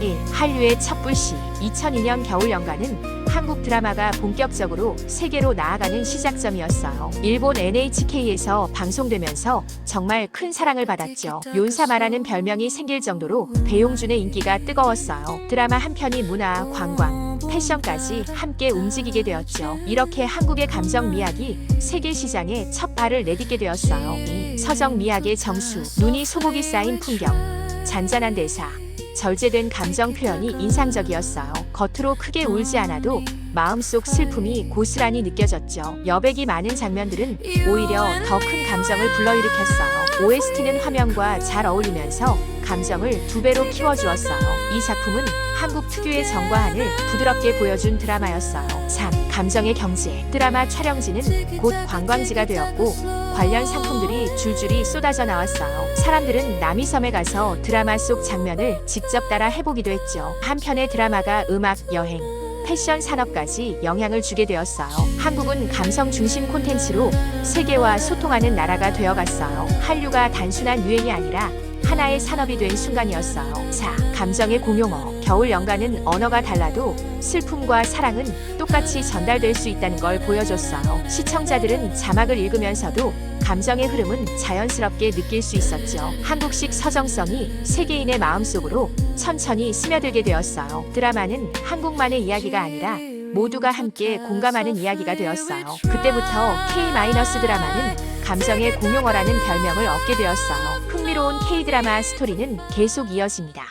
1. 한류의 첫 불씨 2002년 겨울 연가는 한국 드라마가 본격적으로 세계로 나아가는 시작점이었어요. 일본 NHK에서 방송되면서 정말 큰 사랑을 받았죠. 윤사마라는 별명이 생길 정도로 배용준의 인기가 뜨거웠어요. 드라마 한 편이 문화, 관광, 패션까지 함께 움직이게 되었죠. 이렇게 한국의 감정 미학이 세계 시장에 첫 발을 내딛게 되었어요. 이 서정 미학의 정수, 눈이 소고기 쌓인 풍경, 잔잔한 대사, 절제된 감정 표현이 인상적이었어요. 겉으로 크게 울지 않아도 마음속 슬픔이 고스란히 느껴졌죠. 여백이 많은 장면들은 오히려 더 큰 감정을 불러일으켰어요. OST는 화면과 잘 어울리면서 감정을 두 배로 키워주었어요. 이 작품은 한국 특유의 정과 한을 부드럽게 보여준 드라마였어요. 3. 감정의 경제. 드라마 촬영지는 곧 관광지가 되었고 관련 상품들이 줄줄이 쏟아져 나왔어요. 사람들은 남이섬에 가서 드라마 속 장면을 직접 따라 해보기도 했죠. 한편의 드라마가 음악, 여행, 패션 산업까지 영향을 주게 되었어요. 한국은 감성 중심 콘텐츠로 세계와 소통하는 나라가 되어갔어요. 한류가 단순한 유행이 아니라 하나의 산업이 된 순간이었어요. 4. 감정의 공용어. 겨울 연가는 언어가 달라도 슬픔과 사랑은 똑같이 전달될 수 있다는 걸 보여줬어요. 시청자들은 자막을 읽으면서도 감정의 흐름은 자연스럽게 느낄 수 있었죠. 한국식 서정성이 세계인의 마음속으로 천천히 스며들게 되었어요. 드라마는 한국만의 이야기가 아니라 모두가 함께 공감하는 이야기가 되었어요. 그때부터 K- 드라마는 감정의 공용어라는 별명을 얻게 되었어요. 흥미로운 K 드라마 스토리는 계속 이어집니다.